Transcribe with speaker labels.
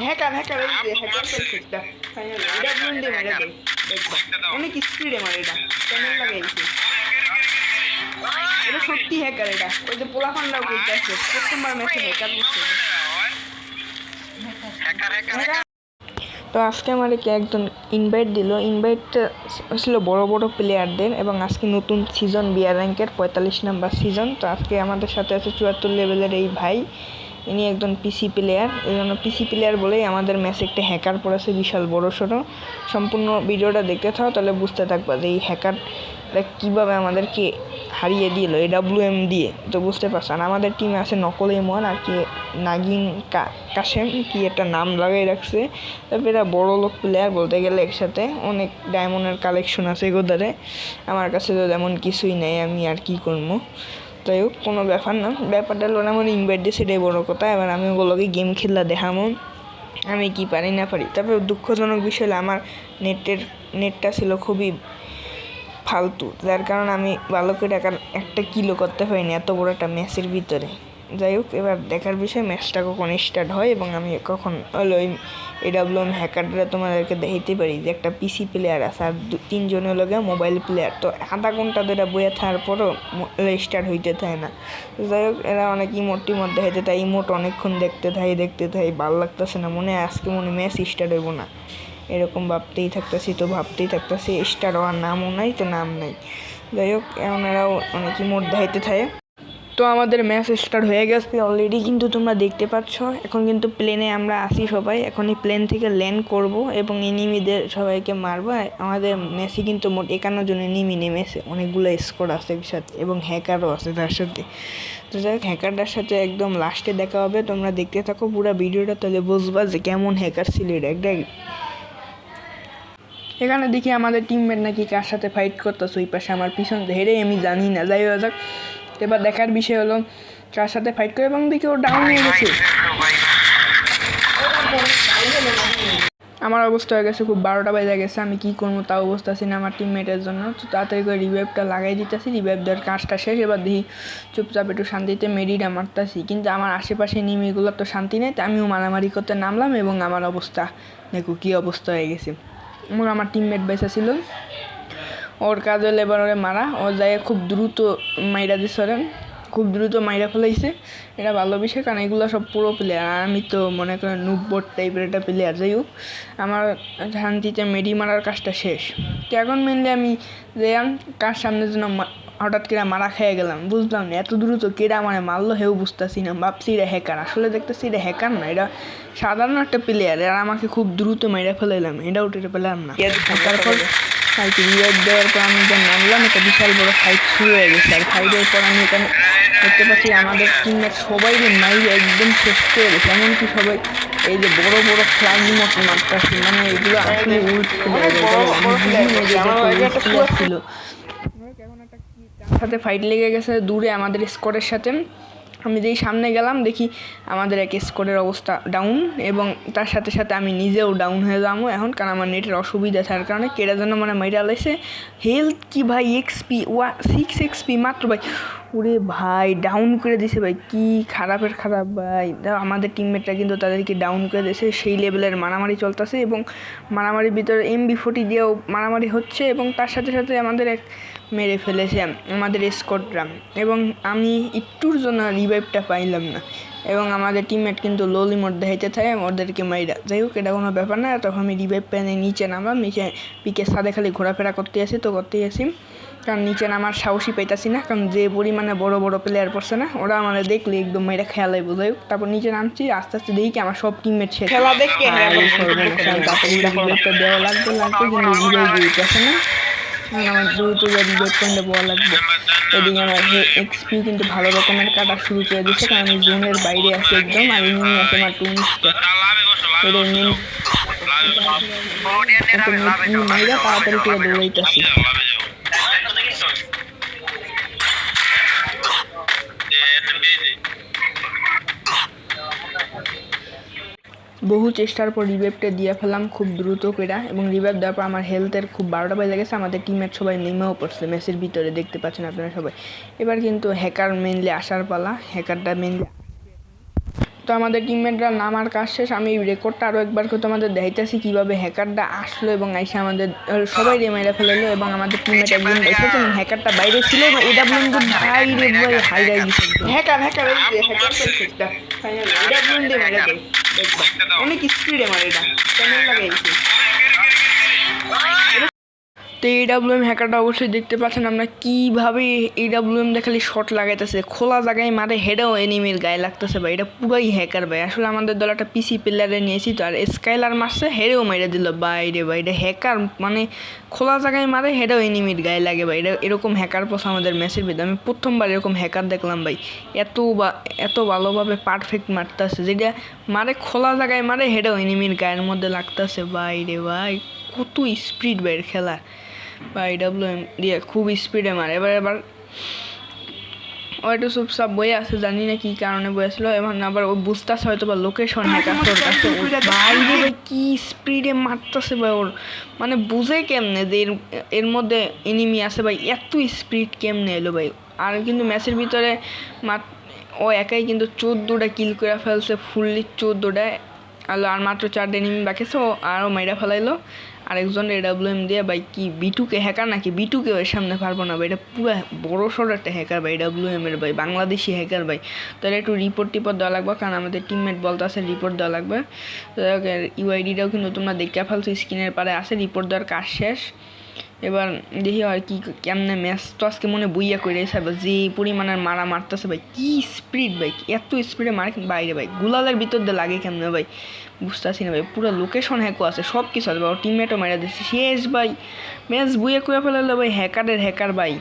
Speaker 1: Hacker hacker এই যে hacker করছিসটা finally এটা গুন্ডে মারে দেয় দেখবা। অনেক স্পিডে মারে এটা। কেমন লাগাইছে। এটা সত্যি হ্যাকার এটা। ওই যে পোলাফানরাও কইতাছে প্রথমবার ম্যাচে হ্যাকার করছে তো আজকে আমাদেরকে একজন ইনভাইট দিল। ইনভাইটটা ছিল বড় বড় প্লেয়ারদের এবং আজকে নতুন সিজন বিয়ার র্যাঙ্কের পঁয়তাল্লিশ নাম্বার সিজন তো আজকে আমাদের সাথে আছে চুয়াত্তর লেভেলের এই ভাই। ইনি একজন পিসি প্লেয়ার এই জন্য পিসি প্লেয়ার বলেই আমাদের ম্যাচে একটা হ্যাকার পড়েছে, বিশাল বড় সড়ো। সম্পূর্ণ ভিডিওটা দেখতে থাও তাহলে বুঝতে থাকবা যে এই হ্যাকারটা কীভাবে আমাদেরকে হারিয়ে দিল এ ডাব্লিউ এম দিয়ে। তো বুঝতে পারছ? আর আমাদের টিমে আছে নকল এমন আর কি নাগিন কাশেম, কি একটা নাম লাগাই রাখছে। তারপরে এরা বড় লোক প্লেয়ার বলতে গেলে একসাথে অনেক ডায়মন্ডের কালেকশন আছে এগোদারে আমার কাছে তো তেমন কিছুই নেই, আমি আর কি করব? যাই হোক, কোনো ব্যাপার না। ব্যাপারটা হলো আমার ইনভাইট দিয়ে সেটাই বড় কথা। এবার আমি ওগুলোকে গেম খেললা দেখামো। আমি কি পারি, না পারি। তারপরে দুঃখজনক বিষয় হলো, আমার নেটের নেটটা ছিল খুবই ফালতু। যার কারণে আমি ভালো করে একটা কিলো করতে পারিনি, এত বড় একটা ম্যাচের ভিতরে। যাই হোক, এবার দেখার বিষয়, ম্যাচটা কখন স্টার্ট হয় এবং আমি কখন হলো ওই এডাব্লিউ এম হ্যাকারটা তোমাদেরকে দেখাইতে পারি যে একটা পিসি প্লেয়ার আছে আর তিনজন হলো গিয়ে মোবাইল প্লেয়ার তো আধা ঘণ্টা ধরে বইয়ে থাকার পরও স্টার্ট হইতে থাকে না। যাই হোক, এরা অনেক ইমোট টিমোট দেখাইতে তাই ইমোট অনেকক্ষণ দেখতে থাই দেখতে থাই ভালো লাগতেছে না, মনে আজকে মনে ম্যাচ স্টার্ট হইব না। এরকম ভাবতেই থাকতেছি, তো ভাবতেই থাকতেছি স্টার হওয়ার নামও নাই, তো নাম নাই। যাই হোক ওনারাও অনেক ইমোট দেখাইতে থাকে। তো আমাদের ম্যাচ স্টার্ট হয়ে গেছে অলরেডি কিন্তু তোমরা দেখতে পাচ্ছ, এখন কিন্তু প্লেনে আমরা আসি সবাই। এখন এই প্লেন থেকে ল্যান্ড করব এবং এনিমিদের সবাইকে মারবো। আমাদের ম্যাচে কিন্তু মোট একান্ন জন এনিমি নেমেছে। অনেকগুলো স্কোর আছে একসাথে এবং হ্যাকারও আছে তার সাথে। তো যাই হ্যাকারটার সাথে একদম লাস্টে দেখা হবে। তোমরা দেখতে থাকো পুরো ভিডিওটা, তাহলে বুঝবা যে কেমন হ্যাকার ছিল এটা একটা এখানে দেখি আমাদের টিমমেট নাকি কার সাথে ফাইট করতেছে, ওই পাশে আমার পিছন হেরে, আমি জানি না। যাই হোক যাক এবার দেখার বিষয় হলো কার সাথে ফাইট করে এবং দেখি ও ডাউন হয়ে গেছে। আমার অবস্থা হয়ে গেছে, খুব বারোটা বাজে গেছে, আমি কি করব তাও অবস্থা আছি না আমার টিমমেটের জন্য। তো তাড়াতাড়ি করে রিভাইভটা লাগাই দিতেছি রিভাইভ দেওয়ার কাজটা শেষ, এবার দেখি চুপচাপ একটু শান্তিতে মেডিটা মারতেছি। কিন্তু আমার আশেপাশে নিমিগুলো তো শান্তি নেই, তো আমিও মারামারি করতে নামলাম এবং আমার অবস্থা, দেখো কী অবস্থা হয়ে গেছে। আমার টিমমেট বেঁচে ছিল। ওর কাজ হলো এবার ওরে মারা। ও যায় খুব দ্রুত মাইরা দিছে ওরে। খুব দ্রুত মাইরা ফেলাইছে। এটা ভালো বিষয় কারণ এগুলো সব পুরো প্লেয়ার আর আমি তো মনে করেন নুববোর্ড টাইপের একটা প্লেয়ার যাই হোক। আমার শান্তিতে মেডি মারার কাজটা শেষ। তো এখন মেনলি আমি যে কার সামনে যেন হঠাৎ করে মারা খেয়ে গেলাম। বুঝলাম না এত দ্রুত কেরা মানে মারলো হেউ বুঝতেছি না। ভাবছি এটা হ্যাকার আসলে দেখতেছি এটা হ্যাকার না এটা সাধারণ একটা প্লেয়ার আর আমাকে খুব দ্রুত মেরে ফেলাইলাম। এটাও টেরে পেলাম না। তারপর ফাইট রিভাইভ দেওয়ার পর আমি যখন নামলাম একটা বিশাল বড় ফাইট শুরু হয়ে গেছে। আর ফাইটের পর আমি এখানে দেখতে পাচ্ছি আমাদের টিমমেট সবাই যে মাই একদম শেষ করে গেছে। এমনকি সবাই এই যে বড় বড় ফ্ল্যাগ মতো মারতেছে। মানে এগুলো আসলে উল্ট ছিল। সাথে ফাইট লেগে গেছে দূরে আমাদের স্কোরের সাথে। আমি যেই সামনে গেলাম, দেখি আমাদের এক স্কোরের অবস্থা ডাউন এবং তার সাথে সাথে আমি নিজেও ডাউন হয়ে যাব এখন, কারণ আমার নেটের অসুবিধা থাকার কারণে কেটা যেন মানে মাইরা লাইছে হেলথ কি ভাই? এক্সপি ওয়া সিক্স এক্সপি মাত্র ভাই। ওরে ভাই ডাউন করে দিছে ভাই, কি খারাপের খারাপ ভাই। আমাদের টিমমেটরা কিন্তু তাদেরকে ডাউন করে দিয়েছে, সেই লেভেলের মারামারি চলতেছে এবং মারামারির ভিতরে এমবি ফোর্টি দিয়েও মারামারি হচ্ছে এবং তার সাথে সাথে আমাদের এক মেরে ফেলেছে আমাদের স্কোরটা এবং আমি একটুর জন্য রিভাইভটা পাইলাম না। এবং আমাদের টিমমেট কিন্তু লোলি মোড দেখাইতে থাকে ওদেরকে মাইরা। যাই হোক এটা কোনো ব্যাপার না তখন আমি রিভাইভ প্যানে নিচে নামলাম নিচে পিকের সাথে খালি ঘোরাফেরা করতে আসি তো করতেই আসি। কারণ নিচে নামার সাহসই পাইতাছি না কারণ যে পরিমাণে বড় বড় প্লেয়ার পড়ছে না ওরা আমাদের দেখলে একদম মেয়েরা খেয়ালাই বোঝাই হোক তারপর নিচে নামছি আস্তে আস্তে দেখি আমার সব টিমমেট শেষ।
Speaker 2: খেলা দেখে হ্যাঁ,
Speaker 1: রিভাইভটা দেওয়া লাগবে লাগবে কিন্তু রিভাইভ দিতেছে না। আমার দ্রুত রিভাইভ করতে দেওয়া লাগবে। এদিকে আমার এক্সপি কিন্তু ভালো রকমের কাটা শুরু করে দিচ্ছে কারণ আমি জোনের বাইরে আছি একদম আর ইনি আছে আমার টুনিসটা এটা মেন তাড়াতাড়ি করে দৌড়াইতেছি বহু চেষ্টার পর রিভাইভটা দিয়ে ফেলাম খুব দ্রুত করে এবং রিভাইভ দেওয়ার পর আমার হেলথের খুব বারোটা বেজে গেছে। আমাদের টিমের সবাই নেমেও পড়ছে ম্যাচের ভিতরে দেখতে পাচ্ছেন আপনারা সবাই। এবার কিন্তু হ্যাকার মেনলি আসার পালা হ্যাকারটা মেনলি তো আমাদের টিমমেটরা নামার কাজ শেষ। আমি রেকর্ডটা আরও একবার করে তোমাদের দেখাইতেছি কীভাবে হ্যাকারটা আসলো এবং আইসা আমাদের সবাই রে মেরে ফেলালো এবং আমাদের টিমমেট একজন এসেছেন হ্যাকারটা বাইরে ছিল এবং এটা বলুন তো ভাই রে ভাই হাই রাই হ্যাকার হ্যাকার হ্যাকার অনেক স্পিডে মারে এটা কেমন লাগাইছে তো এডাব্লিউএম হ্যাকারটা অবশ্যই দেখতে পাচ্ছেন। আমরা কীভাবে এডাব্লিউএম দেখালে শট লাগাইতেছে? খোলা জায়গায় মারে হেডেও এনিমির গায়ে লাগতেছে ভাই। এটা পুরাই হ্যাকার ভাই। আসলে আমাদের দল একটা পিসি প্লেয়ারে নিয়েছি তো, আর স্কাইলার মারছে, হেডেও মেরে দিল। বাইরে ভাই, এটা হ্যাকার মানে খোলা জায়গায় মারে, হেডেও এনিমির গায়ে লাগে ভাই। এটা এরকম হ্যাকার পোস আমাদের ম্যাচের ভিতরে। আমি প্রথমবার এরকম হ্যাকার দেখলাম ভাই। এত বা, এত ভালোভাবে পারফেক্ট মারতেছে। যেটা মারে খোলা জায়গায় মারে, হেডেও এনিমির গায়ের মধ্যে লাগতেছে। বাইরে ভাই, কত স্পিড ভাই এর খেলার। বা এম দিয়ে খুব স্পিডে মারে। এবার এবার একটু চুপচাপ বয়ে আছে জানি না কি কারণে বয়ে আসলো। এবং আবার ও বুঝতেছে হয়তো বা লোকেশন ও বাইরে কি স্পিডে মারতেছে ভাই ওর। মানে বুঝে কেমনে যে এর এর মধ্যে এনিমি আছে ভাই এত স্পিড কেমনে এলো ভাই। আর কিন্তু ম্যাচের ভিতরে ও একাই কিন্তু চোদ্দোটা কিল করে ফেলছে ফুললি চোদ্দোটা। আর মাত্র চারটে এনিমি বাকি ও আরও মাইরা ফেলাইলো। আরেকজন এডাব্লিউএম দিয়ে, ভাই, কি বিটুকে হ্যাকার নাকি? বিটুকে ওই সামনে পারব না, ভাই। এটা পুরো বড় সড়ো একটা হ্যাকার ভাই এডাব্লিউএম এর, ভাই। বাংলাদেশি হ্যাকার ভাই। তাহলে একটু রিপোর্ট টিপোর্ট দেওয়া লাগবে, কারণ আমাদের টিমমেট বলতে আছে রিপোর্ট দেওয়া লাগবে। ইউআইডিটাও কিন্তু তোমরা দেখতে ফেলছো স্ক্রিনের পারে আছে রিপোর্ট দেওয়ার কাজ শেষ। এবার দেখি আর কি কেমনে ম্যাচ তো আজকে মনে বইয়া করে সাহেব যে পরিমাণের মারা মারতেছে, ভাই, কি স্পিড ভাই এত স্পিডে মারে বাইরে, ভাই, গুলালের ভিতর দিয়ে লাগে কেমনে, ভাই, বুঝতেছি না, ভাই, পুরো লোকেশন হ্যাকও আছে সব কিছু আছে, ভাই টিমমেটও মেরে দিচ্ছে শেষ, ভাই ম্যাচ বইয়া করে ফেলালে ভাই হ্যাকারের হ্যাকার ভাই।